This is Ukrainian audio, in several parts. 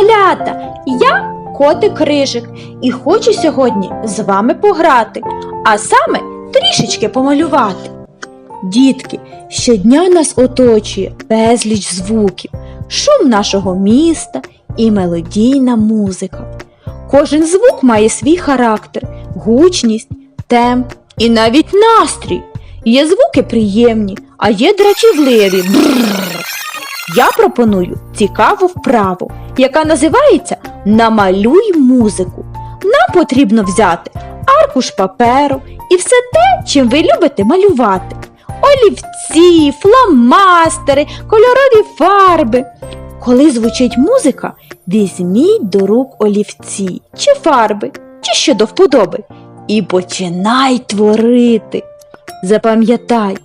малята! Я котик Рижик і хочу сьогодні з вами пограти, а саме трішечки помалювати. Дітки, щодня нас оточує безліч звуків, шум нашого міста і мелодійна музика. Кожен звук має свій характер, гучність, темп і навіть настрій. Є звуки приємні, а є дратівливі. Бррр. Я пропоную цікаву вправу, яка називається Намалюй музику. Нам потрібно взяти аркуш паперу і все те, чим ви любите малювати. Олівці, фломастери, кольорові фарби. Коли звучить музика, візьміть до рук олівці чи фарби, чи що до вподоби, і починай творити. Запам'ятай,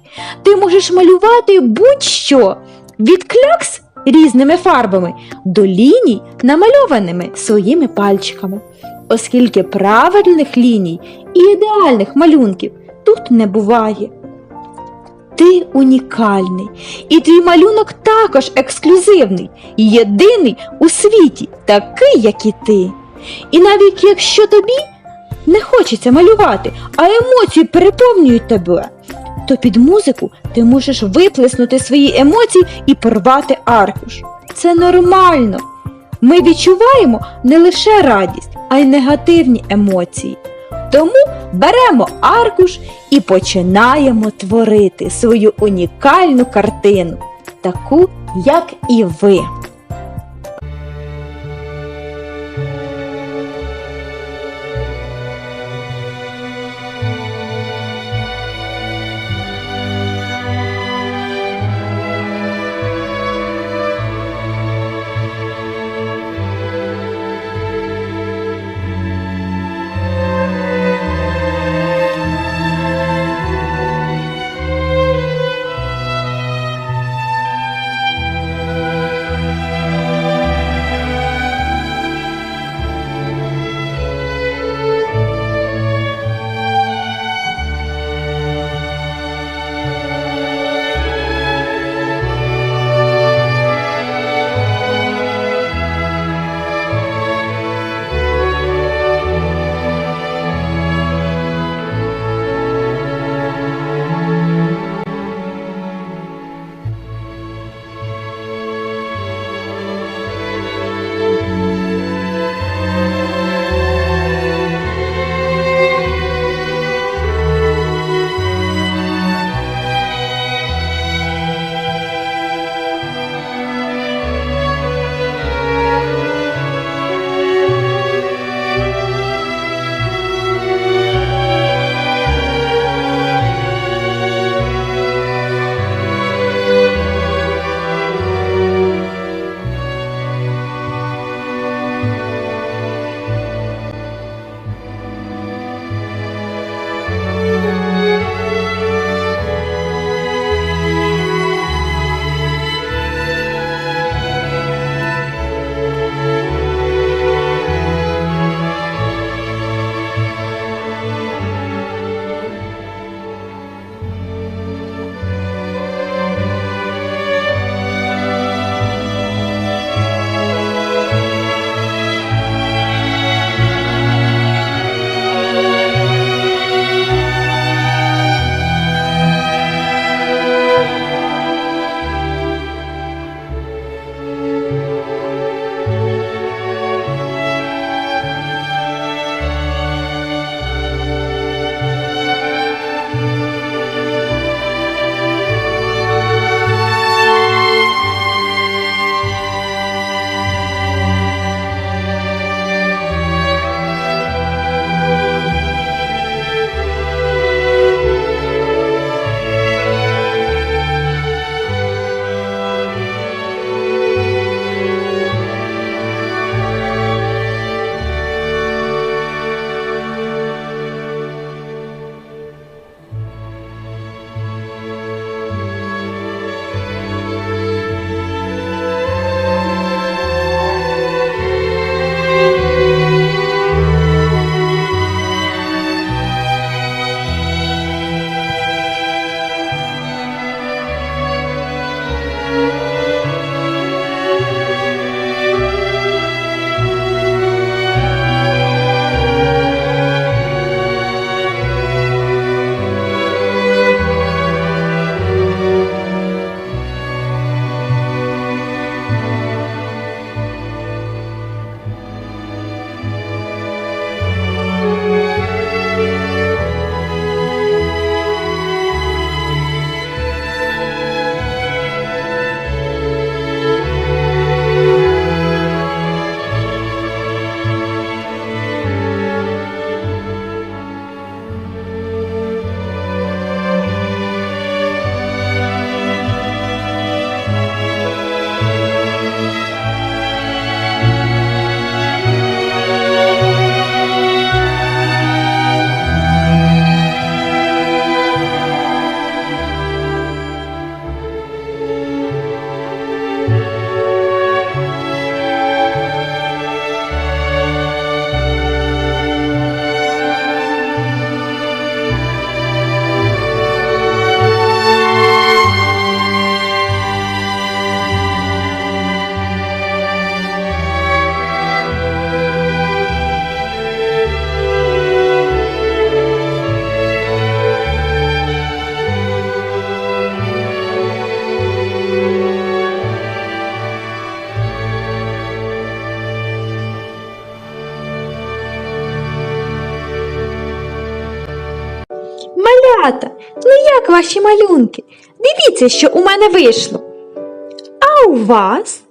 ти можеш малювати будь-що від клякс різними фарбами до ліній, намальованими своїми пальчиками, оскільки правильних ліній і ідеальних малюнків тут не буває. Ти унікальний, і твій малюнок також ексклюзивний, єдиний у світі, такий, як і ти. І навіть якщо тобі не хочеться малювати, а емоції переповнюють тебе, то під музику ти можеш виплеснути свої емоції і порвати аркуш. Це нормально. Ми відчуваємо не лише радість, а й негативні емоції. Тому беремо аркуш і починаємо творити свою унікальну картину, таку, як і ви. Як ваші малюнки? Дивіться, що у мене вийшло. А у вас?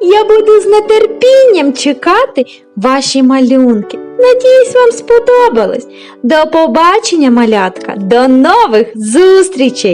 Я буду з нетерпінням чекати ваші малюнки. Надіюсь, вам сподобалось. До побачення, малятка, до нових зустрічей!